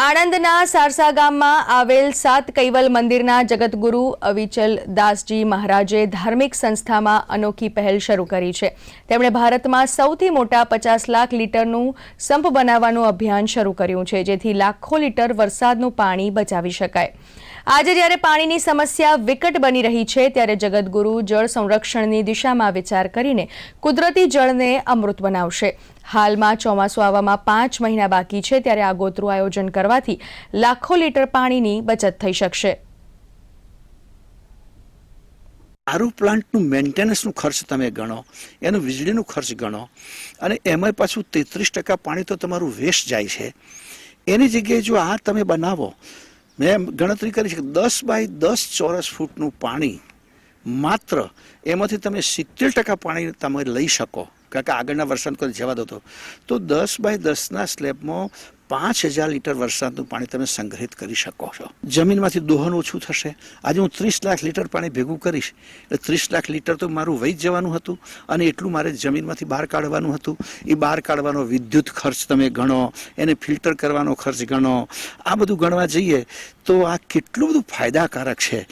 આણંદના સારસા ગામમાં આવેલ સાત કૈવલ મંદિરના જગતગુરુ અવિચલ દાસજી મહારાજે ધાર્મિક સંસ્થામાં અનોખી પહેલ શરૂ કરી છે. તેમણે ભારતમાં સૌથી મોટા પચાસ લાખ લીટરનું સંપ બનાવવાનું અભિયાન શરૂ કર્યું છે, જેથી લાખો લીટર વરસાદનું પાણી બચાવી શકાય. આજે જ્યારે પાણીની સમસ્યા વિકટ બની રહી છે, ત્યારે જગતગુરુ જળ સંરક્ષણની દિશામાં વિચાર કરીને કુદરતી જળને અમૃત બનાવશે. હાલમાં ચોમાસું આવવામાં પાંચ મહિના બાકી છે, ત્યારે આગોતરું આયોજન કરવાથી લાખો લીટર પાણીની બચત થઈ શકશે. આરુ પ્લાન્ટનું મેન્ટેનન્સનું ખર્ચ તમે ગણો, એનું વીજળીનું ખર્ચ ગણો, અને એમાં પાછું તેત્રીસ ટકા પાણી તો તમારું વેસ્ટ જાય છે. એની જગ્યાએ જો આ તમે બનાવો મેં ગણતરી કરી છે કે દસ બાય દસ ચોરસ ફૂટનું પાણી માત્ર એમાંથી તમે સિત્તેર ટકા પાણી તમે લઈ શકો. કારણ કે આગળના વરસાદ કોઈ જવા દો તો દસ બાય દસના સ્લેબમાં પાંચ હજાર લીટર વરસાદનું પાણી તમે સંગ્રહિત કરી શકો છો. જમીનમાંથી દોહન ઓછું થશે. આજે હું ત્રીસ લાખ લીટર પાણી ભેગું કરીશ. એટલે ત્રીસ લાખ લીટર તો મારું વહી જવાનું હતું અને એટલું મારે જમીનમાંથી બહાર કાઢવાનું હતું. એ બહાર કાઢવાનો વિદ્યુત ખર્ચ તમે ગણો, એને ફિલ્ટર કરવાનો ખર્ચ ગણો. આ બધું ગણવા જઈએ તો આ કેટલું બધું ફાયદાકારક છે.